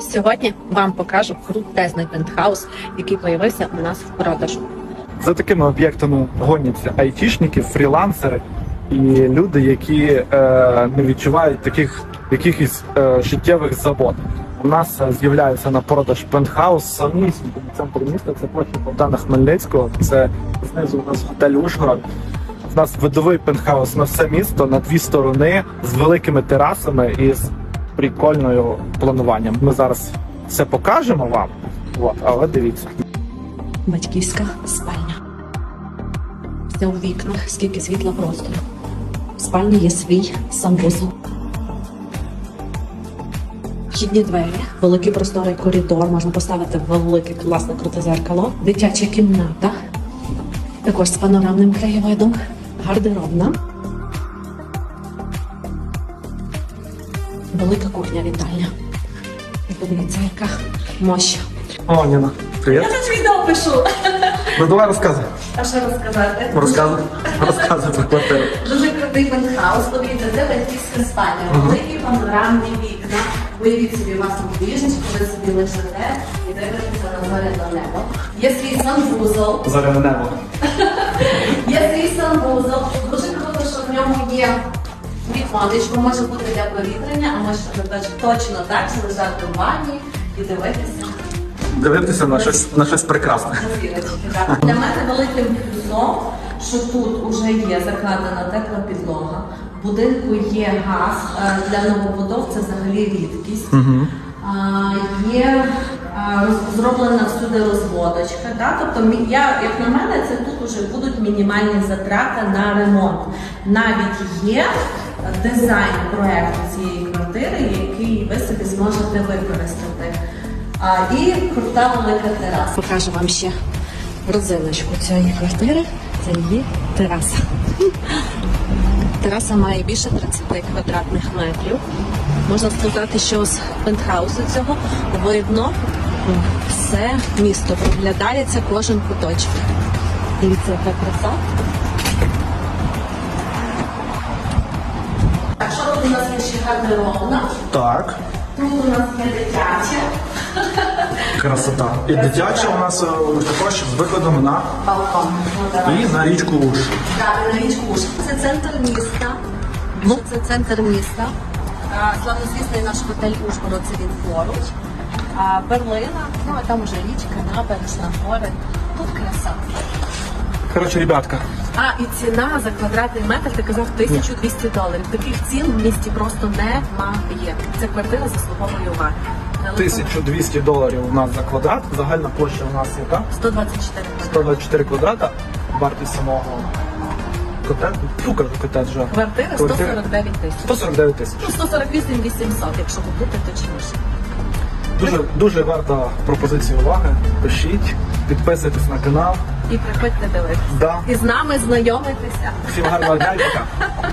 Сьогодні вам покажу крутезний пентхаус, який появився у нас в продажу. За такими об'єктами гоняться айтішники, фрілансери і люди, які е, не відчувають таких якихось е, життєвих забот. У нас е, з'являється на продаж пентхаус самісінькому центрі міста. Це площа Богдана Хмельницького. Це знизу у нас готель Ужгород. У нас видовий пентхаус на все місто на дві сторони з великими терасами і з прикольною плануванням. Ми зараз все покажемо вам. От, але дивіться. Батьківська спальня. Все у вікнах, скільки світла простору. В спальні є свій санвузол. Вхідні двері, великий просторий коридор, можна поставити велике класне круте зеркало, дитяча кімната, також з панорамним краєвидом, гардеробна. Велика кухня вітальня. І подивіться, яка моща. О, Ніна, привіт. Я тут відео пишу. Ну давай розказуй. А що розказати? Розказуй. Розказуй про квартиру. Дуже крутий пентхаус, подивіться, це батьківська спальня, великі панорамні вікна. Уявіть собі, вас тут ліжечко, ви собі лежите і дивитеся на зоряне небо. Є свій санвузол, Зоряне небо. є свій санвузол. Дуже круто, що в ньому є віконечко, може бути для повітряння, а може точно так, що лежати в ванні і дивитися. Дивитися на щось на щось прекрасне. Для мене великим плюсом, що тут вже є закладена тепла підлога. В будинку є газ е, для новобудов, це взагалі рідкість. А, Є зроблена всюди розводочка. Да? Тобто, я, як на мене, це тут вже будуть мінімальні затрати на ремонт. Навіть є дизайн проекту цієї квартири, який ви собі зможете використати. А, і крута велика тераса. Покажу вам ще родзиночку цієї квартири. Це її тераса. Тераса має більше 30 квадратних метрів. Можна сказати, що з пентхаусу цього видно все місто. Проглядається кожен куточок. Дивіться, яка краса. У нас є ще гардеробна? Так, Тут у нас є дитяче. красота. І дитяча у нас е, також з виходом на Балкон. Ну, давай. і на річку Уж. Так, на річку Уж. Це центр міста. Ну, це центр міста. А, Славнозвісний наш готель Ужгород, це він поруч. А Берлина, ну а там уже річка, набережна, гори. Тут краса. Коротше, ребятка, А і ціна за квадратний метр, ти казав 1200 доларів. Таких цін в місті просто немає. Ця квартира заслуговує уваги. 1200 доларів у нас за квадрат. Загальна площа у нас яка? 124 квадрати. 124 квадрата. Вартість самого котеджу. Ту кажу котеджа. Квартира 149 тисяч. 149 тисяч. Ну, 148 800, якщо купити, то чи ніж. Дуже дуже варта пропозиція уваги. Пишіть, підписуйтесь на канал. І приходьте дивитися. Да. І з нами знайомитися. Всім гарного дня і пока.